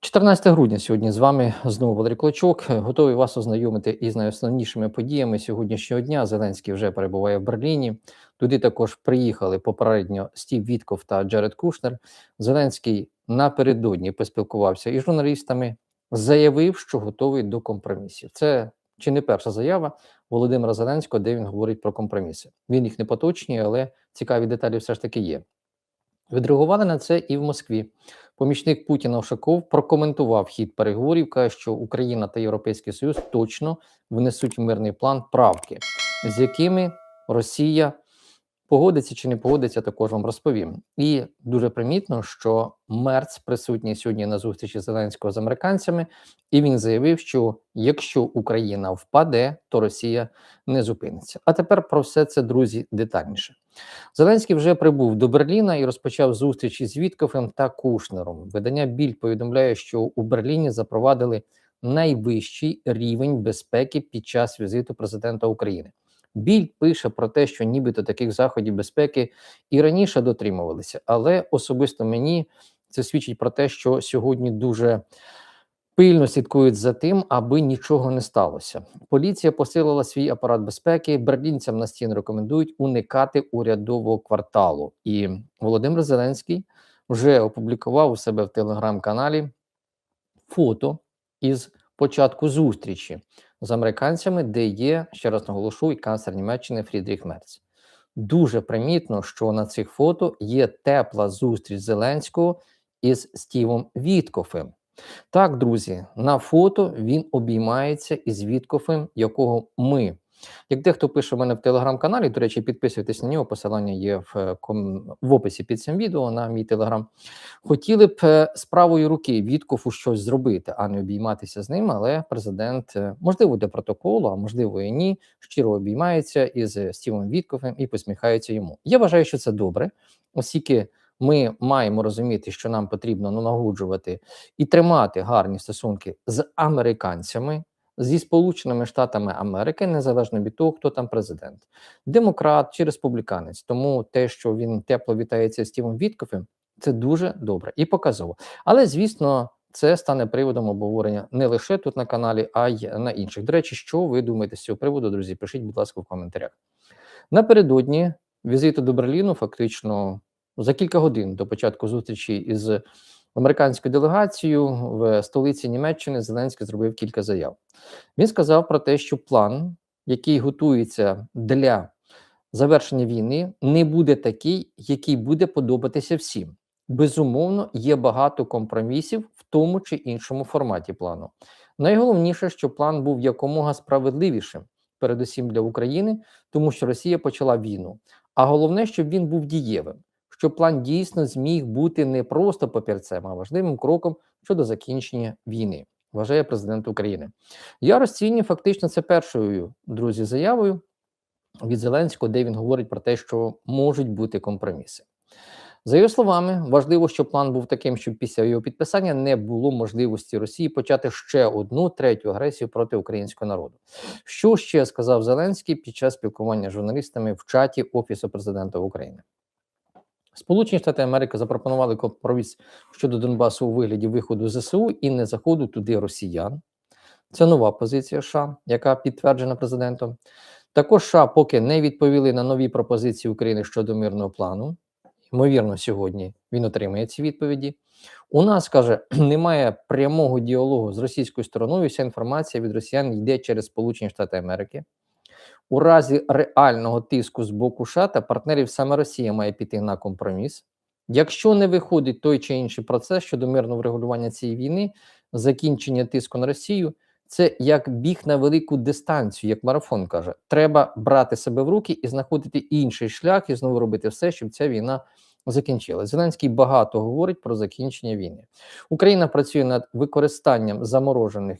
14 грудня сьогодні з вами знову Валерій Клочок. Готовий вас ознайомити із найосновнішими подіями сьогоднішнього дня. Зеленський вже перебуває в Берліні. Туди також приїхали попередньо Стів Вітков та Джаред Кушнер. Зеленський напередодні поспілкувався із журналістами, заявив, що готовий до компромісів. Це чи не перша заява Володимира Зеленського, де він говорить про компроміси. Він їх не поточнює, але цікаві деталі все ж таки є. Відреагували на це і в Москві. Помічник Путіна Ушаков прокоментував хід переговорів, каже, що Україна та Європейський Союз точно внесуть в мирний план правки, з якими Росія погодиться чи не погодиться, також вам розповім. І дуже примітно, що Мерц присутній сьогодні на зустрічі Зеленського з американцями, і він заявив, що якщо Україна впаде, то Росія не зупиниться. А тепер про все це, друзі, детальніше. Зеленський вже прибув до Берліна і розпочав зустрічі з Віткофем та Кушнером. Видання Біль повідомляє, що у Берліні запровадили найвищий рівень безпеки під час візиту президента України. Біль пише про те, що нібито таких заходів безпеки і раніше дотримувалися, але особисто мені це свідчить про те, що сьогодні дуже пильно слідкують за тим, аби нічого не сталося. Поліція посилила свій апарат безпеки. Берлінцям настійно рекомендують уникати урядового кварталу. І Володимир Зеленський вже опублікував у себе в телеграм-каналі фото із початку зустрічі з американцями, де є ще раз наголошу, і канцлер Німеччини Фрідріх Мерц. Дуже примітно, що на цих фото є тепла зустріч Зеленського із Стівом Віткофем. Так, друзі, на фото він обіймається із Віткофем, якого ми як дехто пише в мене в телеграм-каналі, до речі, підписуйтесь на нього, посилання є в е, в описі під цим відео на мій телеграм. Хотіли б е, з правої руки Віткофу щось зробити, а не обійматися з ним. Але президент, е, можливо, для протоколу, а можливо і ні, щиро обіймається із Стівом Віткофем і посміхається йому. Я вважаю, що це добре, оскільки. Ми маємо розуміти, що нам потрібно налагоджувати і тримати гарні стосунки з американцями, зі Сполученими Штатами Америки, незалежно від того, хто там президент, демократ чи республіканець. Тому те, що він тепло вітається з Стівом Віткофем, це дуже добре і показово. Але звісно. Це стане приводом обговорення не лише тут на каналі, а й на інших. До речі, що ви думаєте з цього приводу, друзі? Пишіть, будь ласка, в коментарях. Напередодні візиту до Берліну, фактично за кілька годин до початку зустрічі із американську делегацію в столиці Німеччини Зеленський зробив кілька заяв. Він сказав про те, що план, який готується для завершення війни, не буде такий, який буде подобатися всім. Безумовно, є багато компромісів в тому чи іншому форматі плану. Найголовніше, що план був якомога справедливішим, передусім для України, тому що Росія почала війну. А головне, щоб він був дієвим щоб план дійсно зміг бути не просто папірцем, а важливим кроком щодо закінчення війни. Вважає президент України. Я розцінюю фактично це першою друзі заявою від Зеленського, де він говорить про те, що можуть бути компроміси. За його словами, важливо, щоб план був таким, щоб після його підписання не було можливості Росії почати ще одну третю агресію проти українського народу. Що ще сказав Зеленський під час спілкування з журналістами в чаті Офісу президента України? Сполучені Штати Америки запропонували компроміс щодо Донбасу у вигляді виходу ЗСУ і не заходу туди росіян. Це нова позиція США, яка підтверджена президентом. Також США поки не відповіли на нові пропозиції України щодо мирного плану. Ймовірно, сьогодні він отримає ці відповіді. У нас каже, немає прямого діалогу з російською стороною. Вся інформація від росіян йде через Сполучені Штати Америки. У разі реального тиску з боку США та партнерів саме Росія має піти на компроміс. Якщо не виходить той чи інший процес щодо мирного врегулювання цієї війни, закінчення тиску на Росію, це як біг на велику дистанцію, як марафон каже. Треба брати себе в руки і знаходити інший шлях, і знову робити все, щоб ця війна закінчилась. Зеленський багато говорить про закінчення війни. Україна працює над використанням заморожених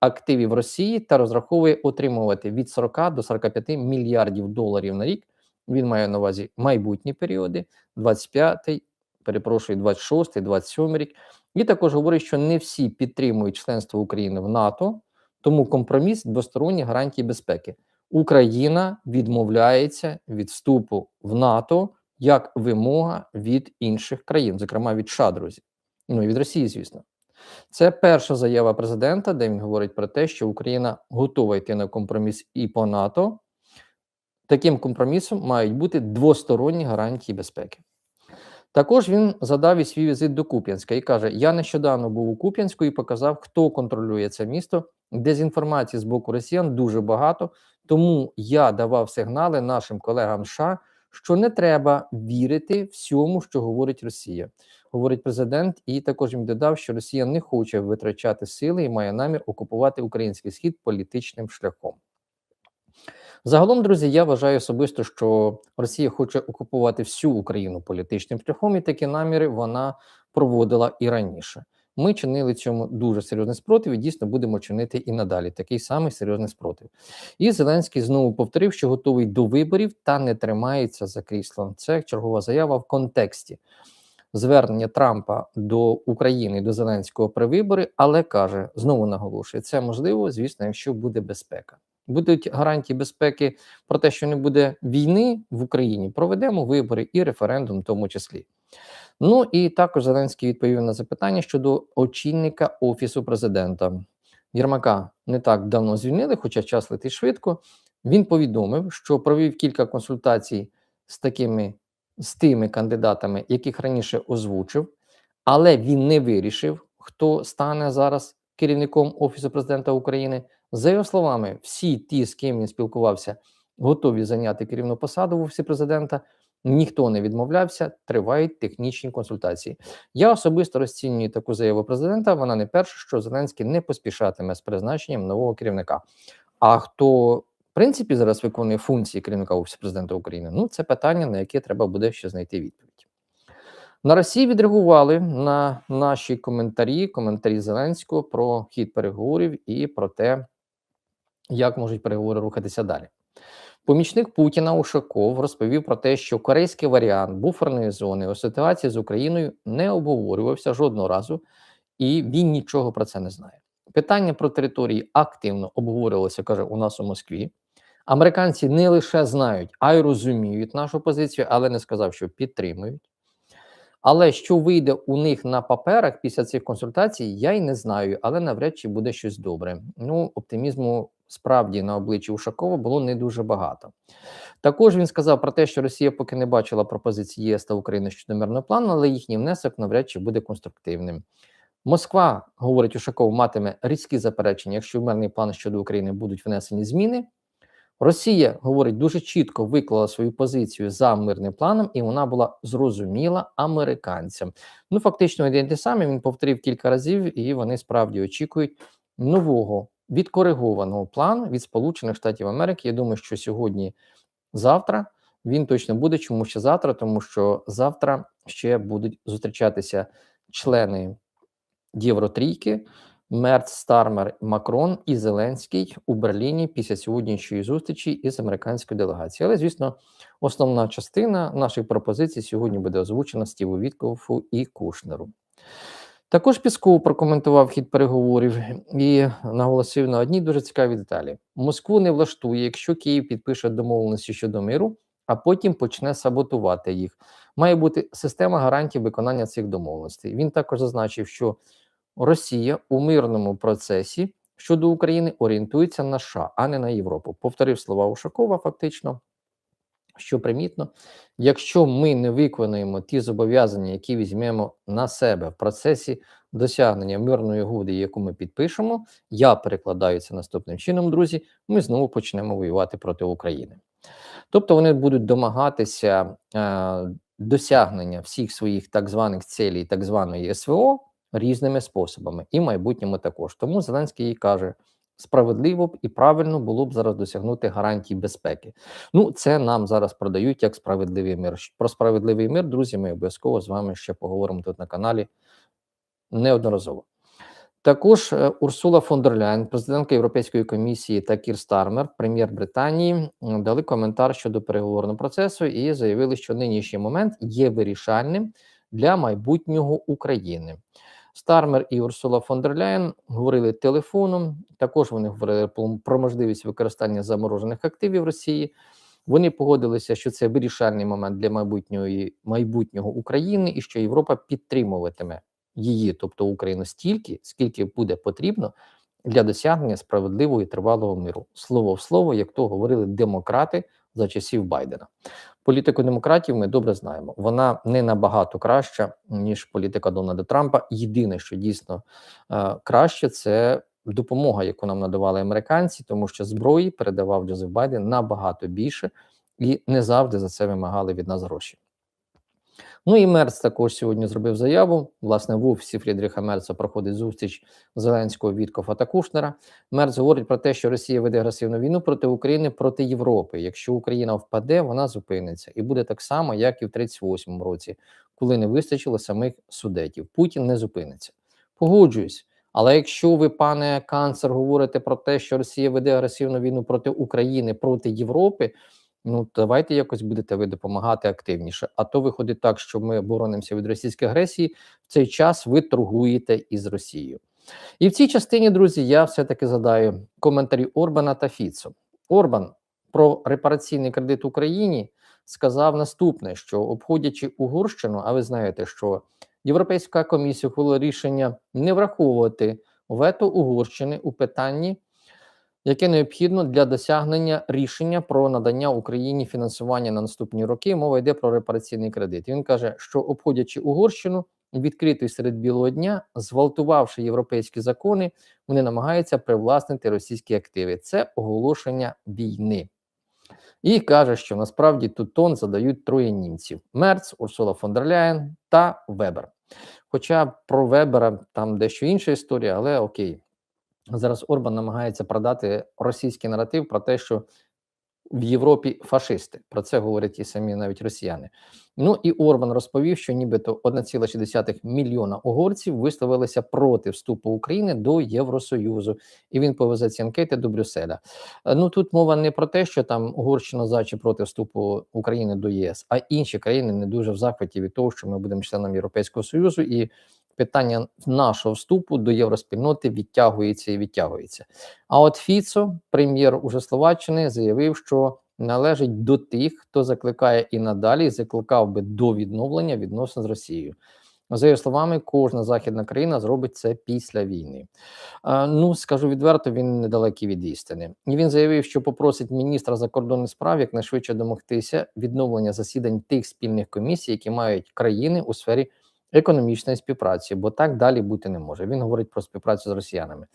активів Росії та розраховує отримувати від 40 до 45 мільярдів доларів на рік. Він має на увазі майбутні періоди, 25-й, перепрошую, 26-й, 27 рік. І також говорить, що не всі підтримують членство України в НАТО, тому компроміс двосторонні гарантії безпеки. Україна відмовляється від вступу в НАТО як вимога від інших країн, зокрема від США, друзі. Ну і від Росії, звісно. Це перша заява президента, де він говорить про те, що Україна готова йти на компроміс і по НАТО. Таким компромісом мають бути двосторонні гарантії безпеки. Також він задав і свій візит до Куп'янська і каже: Я нещодавно був у Куп'янську і показав, хто контролює це місто. Дезінформації з боку росіян дуже багато. Тому я давав сигнали нашим колегам США, що не треба вірити всьому, що говорить Росія, говорить президент. І також він додав, що Росія не хоче витрачати сили і має намір окупувати український схід політичним шляхом. Загалом, друзі, я вважаю особисто, що Росія хоче окупувати всю Україну політичним шляхом, і такі наміри вона проводила і раніше. Ми чинили цьому дуже серйозний спротив і дійсно будемо чинити і надалі такий самий серйозний спротив. І Зеленський знову повторив, що готовий до виборів та не тримається за кріслом. Це чергова заява в контексті звернення Трампа до України до Зеленського при вибори, але каже знову наголошує, це можливо, звісно, якщо буде безпека. Будуть гарантії безпеки про те, що не буде війни в Україні. Проведемо вибори і референдум, в тому числі. Ну і також Зеленський відповів на запитання щодо очільника офісу президента. Єрмака не так давно звільнили, хоча час летить швидко. Він повідомив, що провів кілька консультацій з такими з тими кандидатами, яких раніше озвучив, але він не вирішив, хто стане зараз керівником офісу президента України. За його словами, всі ті, з ким він спілкувався, готові зайняти керівну посаду в офісі президента. Ніхто не відмовлявся, тривають технічні консультації. Я особисто розцінюю таку заяву президента. Вона не перша, що Зеленський не поспішатиме з призначенням нового керівника. А хто в принципі зараз виконує функції керівника офісу президента України? Ну це питання, на яке треба буде ще знайти відповідь. На Росії відреагували на наші коментарі, коментарі Зеленського про хід переговорів і про те, як можуть переговори рухатися далі. Помічник Путіна Ушаков розповів про те, що корейський варіант буферної зони у ситуації з Україною не обговорювався жодного разу, і він нічого про це не знає. Питання про території активно обговорювалося, каже, у нас у Москві. Американці не лише знають, а й розуміють нашу позицію, але не сказав, що підтримують. Але що вийде у них на паперах після цих консультацій, я й не знаю, але навряд чи буде щось добре. Ну, оптимізму справді на обличчі Ушакова було не дуже багато. Також він сказав про те, що Росія поки не бачила пропозиції ЄС та України щодо мирного плану, але їхній внесок навряд чи буде конструктивним. Москва, говорить Ушаков, матиме різкі заперечення, якщо в мирний план щодо України будуть внесені зміни. Росія говорить дуже чітко виклала свою позицію за мирним планом, і вона була зрозуміла американцям. Ну фактично один те саме він повторив кілька разів, і вони справді очікують нового відкоригованого плану від Сполучених Штатів Америки. Я думаю, що сьогодні, завтра він точно буде. Чому ще завтра? Тому що завтра ще будуть зустрічатися члени Євротрійки. Мерц, Стармер, Макрон і Зеленський у Берліні після сьогоднішньої зустрічі із американською делегацією. Але, звісно, основна частина наших пропозицій сьогодні буде озвучена Стіву Віткову і Кушнеру. Також Пісков прокоментував хід переговорів і наголосив на одній дуже цікавій деталі: Москву не влаштує, якщо Київ підпише домовленості щодо миру, а потім почне саботувати їх. Має бути система гарантій виконання цих домовленостей. Він також зазначив, що Росія у мирному процесі щодо України орієнтується на США, а не на Європу. Повторив слова Ушакова, фактично, що примітно, якщо ми не виконуємо ті зобов'язання, які візьмемо на себе в процесі досягнення мирної угоди, яку ми підпишемо, я перекладаю це наступним чином, друзі. Ми знову почнемо воювати проти України. Тобто вони будуть домагатися е, досягнення всіх своїх так званих цілей, так званої СВО різними способами, і в майбутньому також. Тому Зеленський їй каже: справедливо б і правильно було б зараз досягнути гарантій безпеки. Ну, це нам зараз продають як справедливий мир. Про справедливий мир, друзі, ми обов'язково з вами ще поговоримо тут на каналі неодноразово. Також е, Урсула фон дер Ляйн, президентка Європейської комісії та Кір Стармер, прем'єр Британії, дали коментар щодо переговорного процесу і заявили, що нинішній момент є вирішальним для майбутнього України. Стармер і Урсула фон дер Ляєн говорили телефоном. Також вони говорили про можливість використання заморожених активів Росії. Вони погодилися, що це вирішальний момент для майбутнього майбутнього України, і що Європа підтримуватиме її, тобто Україну, стільки, скільки буде потрібно для досягнення справедливого і тривалого миру. Слово в слово, як то говорили демократи за часів Байдена. Політику демократів ми добре знаємо. Вона не набагато краща ніж політика Дональда Трампа. Єдине, що дійсно е, краще, це допомога, яку нам надавали американці, тому що зброї передавав Джозеф Байден набагато більше і не завжди за це вимагали від нас гроші. Ну і Мерц також сьогодні зробив заяву. Власне, в офісі Фрідріха Мерца проходить зустріч Зеленського Віткофа та Кушнера. Мерц говорить про те, що Росія веде агресивну війну проти України проти Європи. Якщо Україна впаде, вона зупиниться, і буде так само, як і в 38-му році, коли не вистачило самих судетів. Путін не зупиниться. Погоджуюсь. Але якщо ви, пане канцлер, говорите про те, що Росія веде агресивну війну проти України проти Європи. Ну, давайте якось будете ви допомагати активніше. А то виходить так, що ми боронимося від російської агресії. В цей час ви торгуєте із Росією. І в цій частині, друзі, я все-таки задаю коментарі Орбана та Фіцо. Орбан про репараційний кредит Україні сказав наступне: що обходячи Угорщину, а ви знаєте, що Європейська комісія ухвалила рішення не враховувати вето Угорщини у питанні яке необхідно для досягнення рішення про надання Україні фінансування на наступні роки. Мова йде про репараційний кредит. Він каже, що обходячи Угорщину відкритою серед білого дня, зґвалтувавши європейські закони, вони намагаються привласнити російські активи. Це оголошення війни. І каже, що насправді тут тон задають троє німців: Мерц, Урсула фон дер Ляєн та Вебер. Хоча про Вебера там дещо інша історія, але окей. Зараз Орбан намагається продати російський наратив про те, що в Європі фашисти. Про це говорять і самі навіть росіяни. Ну і Орбан розповів, що нібито 1,6 мільйона угорців висловилися проти вступу України до Євросоюзу, і він повезе ці анкети до Брюсселя. Ну тут мова не про те, що там Угорщина за проти вступу України до ЄС, а інші країни не дуже в захваті від того, що ми будемо членом Європейського союзу і питання нашого вступу до євроспільноти відтягується і відтягується. А от Фіцо, прем'єр уже Словаччини, заявив, що належить до тих, хто закликає і надалі закликав би до відновлення відносин з Росією. За його словами, кожна західна країна зробить це після війни. А, ну скажу відверто, він недалекий від істини. І він заявив, що попросить міністра закордонних справ якнайшвидше домогтися відновлення засідань тих спільних комісій, які мають країни у сфері економічної співпраці, бо так далі бути не може. Він говорить про співпрацю з росіянами,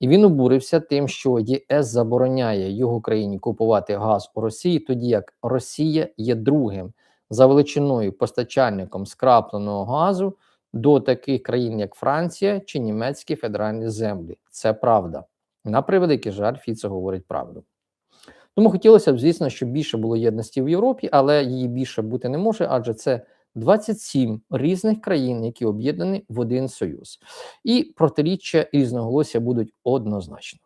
і він обурився тим, що ЄС забороняє його країні купувати газ у Росії, тоді як Росія є другим за величиною постачальником скрапленого газу до таких країн, як Франція чи німецькі федеральні землі. Це правда. На превеликий жаль, Фіце говорить правду. Тому хотілося б, звісно, щоб більше було єдності в Європі, але її більше бути не може, адже це 27 різних країн, які об'єднані в один союз, і протиріччя різноголосся будуть однозначно.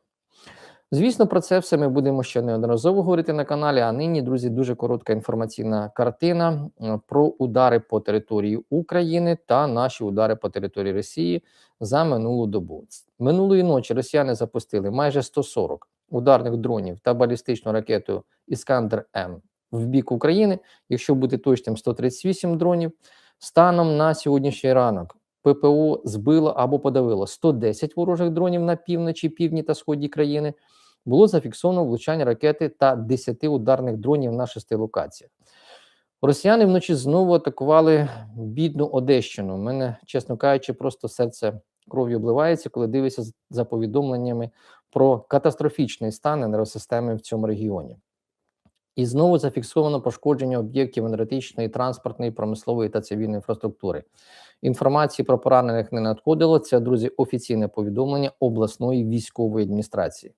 Звісно, про це все ми будемо ще неодноразово говорити на каналі. А нині, друзі, дуже коротка інформаційна картина про удари по території України та наші удари по території Росії за минулу добу. Минулої ночі Росіяни запустили майже 140 ударних дронів та балістичну ракету Іскандер М в бік України, якщо бути точним, 138 дронів. Станом на сьогоднішній ранок ППО збило або подавило 110 ворожих дронів на півночі, півдні та сході країни. Було зафіксовано влучання ракети та 10 ударних дронів на шести локаціях. Росіяни вночі знову атакували бідну Одещину. У мене, чесно кажучи, просто серце кров'ю обливається, коли дивишся за повідомленнями про катастрофічний стан енергосистеми в цьому регіоні. І знову зафіксовано пошкодження об'єктів енергетичної, транспортної, промислової та цивільної інфраструктури. Інформації про поранених не надходило. Це друзі, офіційне повідомлення обласної військової адміністрації.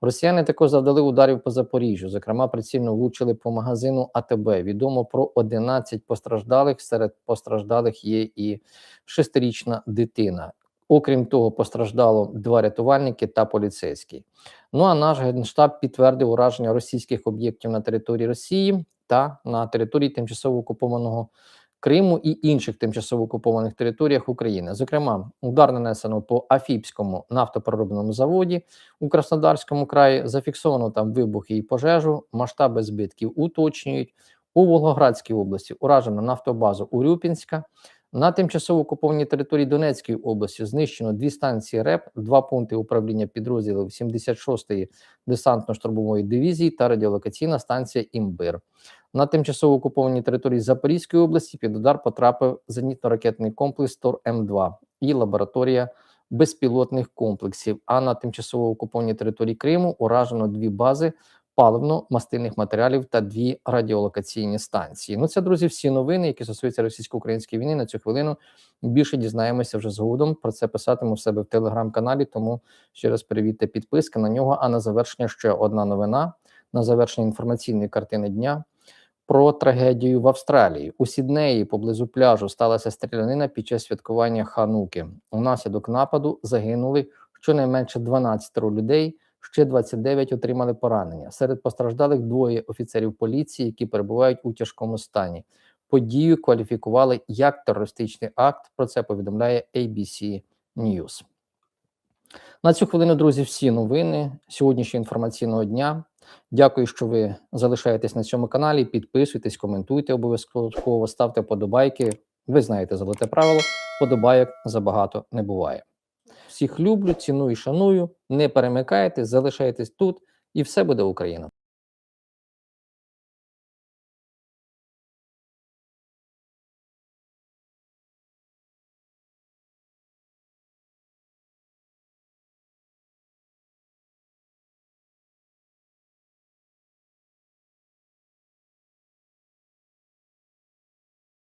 Росіяни також завдали ударів по Запоріжжю. Зокрема, прицільно влучили по магазину АТБ. Відомо про 11 постраждалих. Серед постраждалих є і шестирічна дитина. Окрім того, постраждало два рятувальники та поліцейський. Ну а наш генштаб підтвердив ураження російських об'єктів на території Росії та на території тимчасово окупованого Криму і інших тимчасово окупованих територіях України. Зокрема, удар нанесено по Афіпському нафтопереробному заводі у Краснодарському краї. Зафіксовано там вибухи і пожежу. Масштаби збитків уточнюють у Волгоградській області. Уражено нафтобазу Урюпінська. На тимчасово окупованій території Донецької області знищено дві станції РЕП, два пункти управління підрозділів 76-ї десантно-штурмової дивізії та радіолокаційна станція Імбир. На тимчасово окупованій території Запорізької області під удар потрапив зенітно-ракетний комплекс Тор М2 і лабораторія безпілотних комплексів. А на тимчасово окупованій території Криму уражено дві бази паливно-мастильних матеріалів та дві радіолокаційні станції. Ну це друзі, всі новини, які стосуються російсько-української війни. На цю хвилину більше дізнаємося вже згодом. Про це писатиму в себе в телеграм-каналі. Тому ще раз перевірте підписки на нього. А на завершення ще одна новина на завершення інформаційної картини дня. Про трагедію в Австралії у Сіднеї поблизу пляжу сталася стрілянина під час святкування Хануки. Унаслідок нападу загинули щонайменше 12 людей. Ще 29 отримали поранення. Серед постраждалих двоє офіцерів поліції, які перебувають у тяжкому стані. Подію кваліфікували як терористичний акт. Про це повідомляє ABC News. На цю хвилину, друзі, всі новини сьогоднішнього інформаційного дня. Дякую, що ви залишаєтесь на цьому каналі. Підписуйтесь, коментуйте обов'язково, ставте подобайки. Ви знаєте золоте правило: подобайок забагато не буває. Всіх люблю, ціную і шаную. Не перемикайте, залишайтесь тут, і все буде Україна.